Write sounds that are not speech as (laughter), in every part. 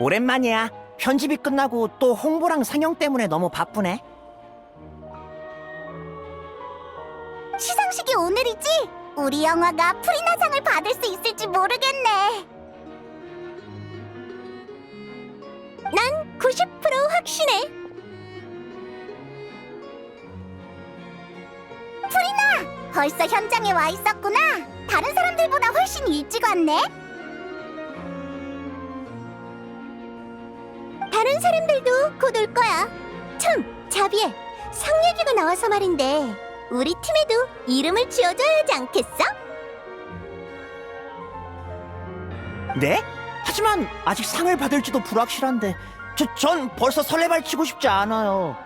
오랜만이야. 편집이 끝나고 또 홍보랑 상영 때문에 너무 바쁘네. 시상식이 오늘이지? 우리 영화가 프리나상을 받을 수 있을지 모르겠네. 난 90% 확신해. 프리나, 벌써 현장에 와 있었구나. 다른 사람들보다 훨씬 일찍 왔네. 다른 사람들도 곧 올 거야. 참, 자비에 상 얘기가 나와서 말인데 우리 팀에도 이름을 지어줘야 하지 않겠어? 네? 하지만 아직 상을 받을지도 불확실한데 저, 전 벌써 설레발 치고 싶지 않아요.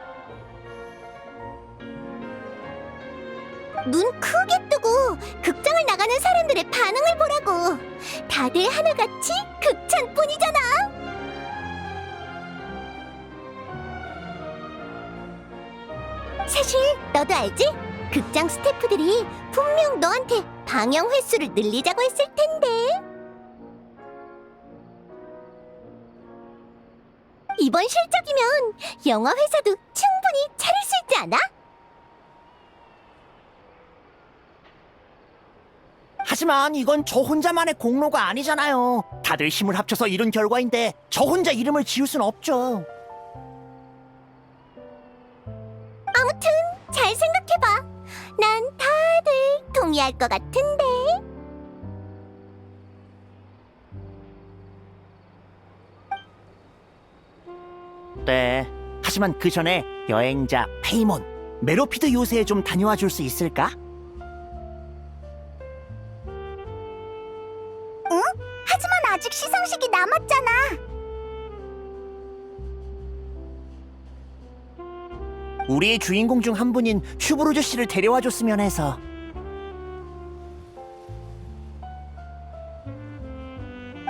눈 크게 뜨고 극장을 나가는 사람들의 반응을 보라고. 다들 하나같이 극찬뿐이잖아. 사실 너도 알지? 극장 스태프들이 분명 너한테 방영 횟수를 늘리자고 했을 텐데. 이번 실적이면 영화 회사도 충분히 차릴 수 있지 않아? 하지만 이건 저 혼자만의 공로가 아니잖아요. 다들 힘을 합쳐서 이룬 결과인데 저 혼자 이름을 지을 순 없죠. 잘 생각해봐. 난 다들 동의할 것 같은데. 네. 하지만 그 전에 여행자 페이몬 메로피드 요새에 좀 다녀와 줄 수 있을까? 하지만 아직 시상식이 남았잖아. 우리의 주인공 중 한 분인 슈브루즈 씨를 데려와 줬으면 해서.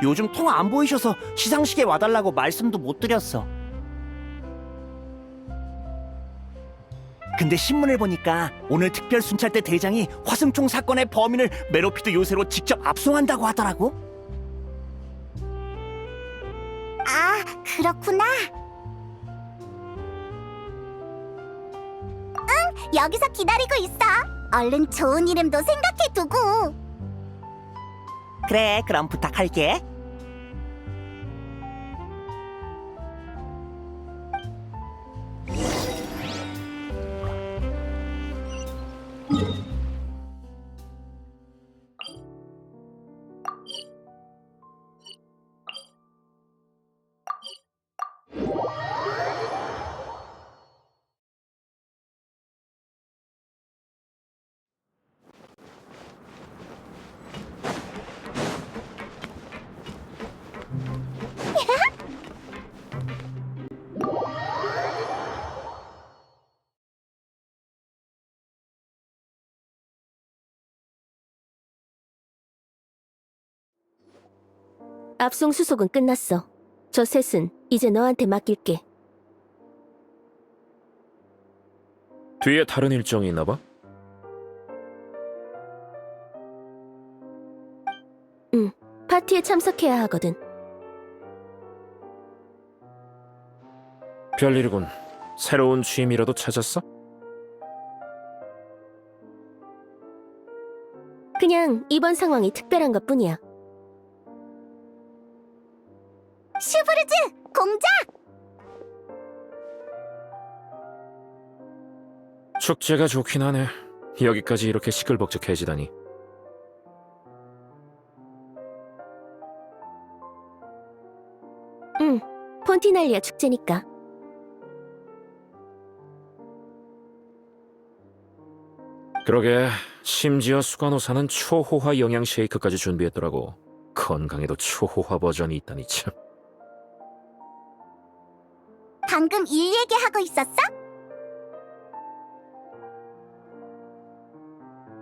요즘 통 안 보이셔서 시상식에 와달라고 말씀도 못 드렸어. 근데 신문을 보니까 오늘 특별 순찰대 대장이 화승총 사건의 범인을 메로피드 요새로 직접 압송한다고 하더라고. 아, 그렇구나. 여기서 기다리고 있어. 얼른 좋은 이름도 생각해 두고. 그래, 그럼 부탁할게. 압송 수속은 끝났어. 저 셋은 이제 너한테 맡길게. 뒤에 다른 일정이 있나 봐? 파티에 참석해야 하거든. 별일이군. 새로운 취미라도 찾았어? 그냥 이번 상황이 특별한 것 뿐이야. 슈브르즈 공작. 축제가 좋긴 하네. 여기까지 이렇게 시끌벅적해지다니. 응, 폰티날리아 축제니까. 그러게 심지어 수간호사는 초호화 영양 쉐이크까지 준비했더라고. 건강에도 초호화 버전이 있다니 참. 방금 일 얘기하고 있었어?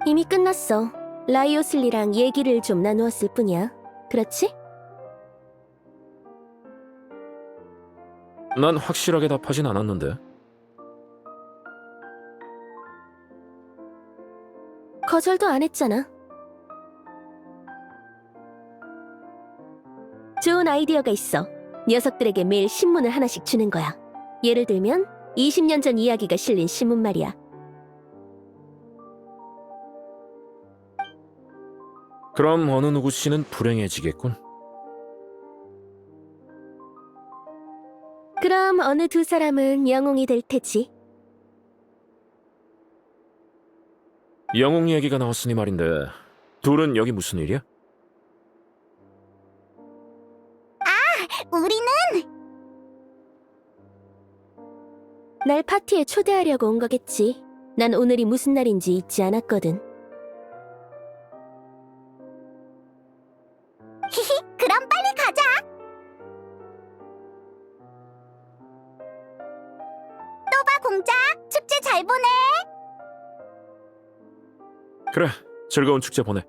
이미 끝났어. 라이오슬리랑 얘기를 좀 나누었을 뿐이야. 그렇지? 난 확실하게 답하진 않았는데. 거절도 안 했잖아. 좋은 아이디어가 있어. 녀석들에게 매일 신문을 하나씩 주는 거야. 예를 들면 20년 전 이야기가 실린 신문 말이야. 그럼 어느 누구 씨는 불행해지겠군. 그럼 어느 두 사람은 영웅이 될 테지. 영웅 얘기가 나왔으니 말인데 둘은 여기 무슨 일이야? 날 파티에 초대하려고 온 거겠지. 난 오늘이 무슨 날인지 잊지 않았거든. 히히 그럼 빨리 가자. 또봐 공작 축제 잘 보내. 그래, 즐거운 축제 보내.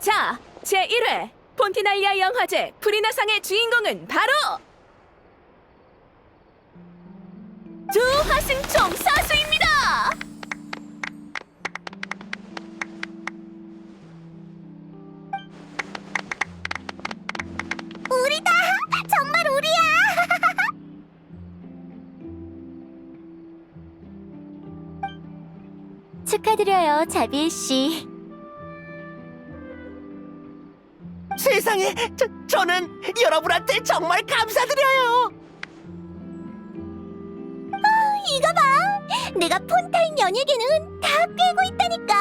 자, 제1회. 폰티날리아 영화제 프리나상의 주인공은 바로 두화승총 사수입니다. 우리다. 정말 우리야. (laughs) 축하드려요, 자비엘 씨. 세상에, 저, 저는 여러분한테 정말 감사드려요. 이거 봐. 내가 폰타인 연예계는 다 꿰고 있다니까.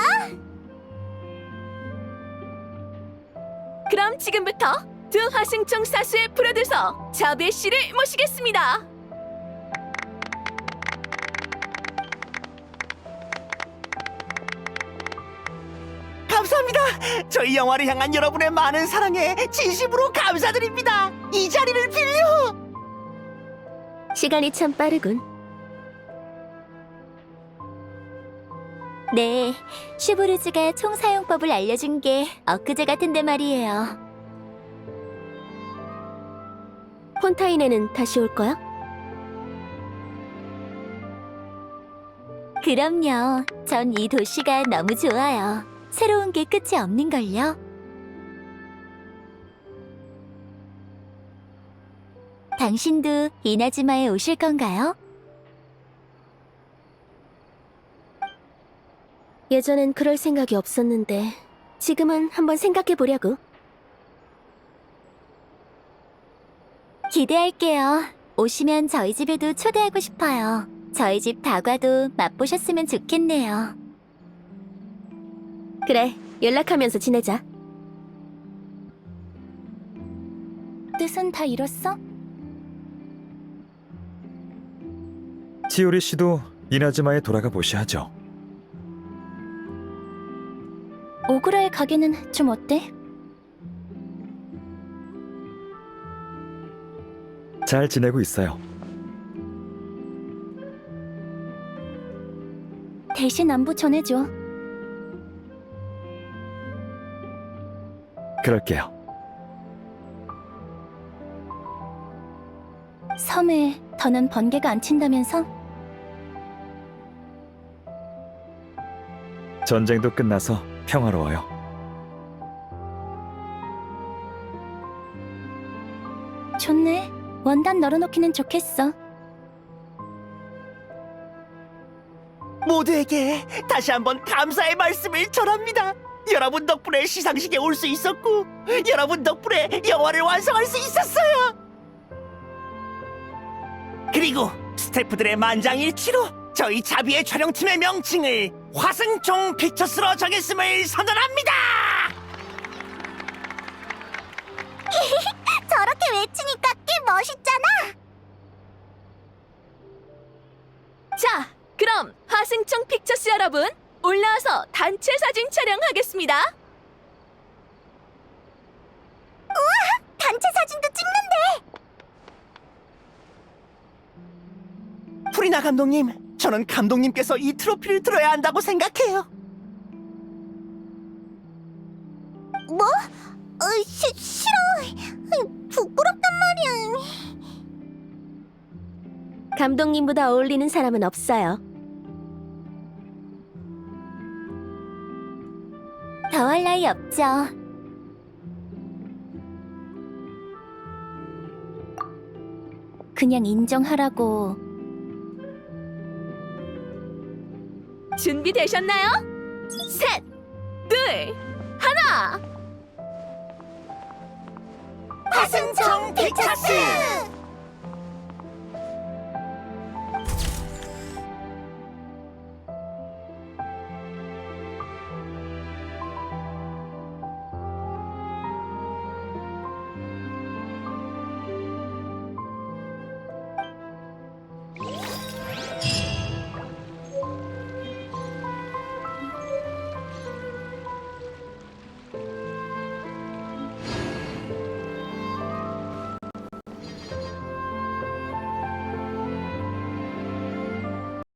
그럼 지금부터 두화승총 사수의 프로듀서 자베 씨를 모시겠습니다. 감사합니다. 저희 영화를 향한 여러분의 많은 사랑에 진심으로 감사드립니다. 이 자리를 빌려. 시간이 참 빠르군. 네, 슈브르즈가 총 사용법을 알려준 게 엊그제 같은데 말이에요. 폰타인에는 다시 올 거야? 그럼요. 전 이 도시가 너무 좋아요. 새로운 게 끝이 없는걸요. 당신도 이나즈마에 오실 건가요? 예전엔 그럴 생각이 없었는데 지금은 한번 생각해 보려고. 기대할게요. 오시면 저희 집에도 초대하고 싶어요. 저희 집 다과도 맛보셨으면 좋겠네요. 그래, 연락하면서 지내자. 뜻은 다 이뤘어? 치오리 씨도 이나즈마에 돌아가 보셔야죠. 오그라의 가게는 좀 어때? 잘 지내고 있어요. 대신 안부 전해줘. 그럴게요. 섬에 더는 번개가 안 친다면서? 전쟁도 끝나서 평화로워요. 좋네. 원단 널어놓기는 좋겠어. 모두에게 다시 한번 감사의 말씀을 전합니다. 여러분 덕분에 시상식에 올 수 있었고, 여러분 덕분에 영화를 완성할 수 있었어요. 그리고 스태프들의 만장일치로 저희 자비의 촬영팀의 명칭을 화승총 피처스로 정했음을 선언합니다. (laughs) 저렇게 외치니까 꽤 멋있잖아. 자, 그럼 화승총 픽처스 여러분 올라와서 단체 사진 촬영하겠습니다. 우와! 단체 사진도 찍는데. 프리나 감독님, 저는 감독님께서 이 트로피를 들어야 한다고 생각해요. 뭐? 어, 시, 싫어. 부끄럽단 말이야. 감독님보다 어울리는 사람은 없어요. 더할 나위 없죠. 그냥 인정하라고. 준비되셨나요? 셋, 둘, 하나. 화승총 대차스!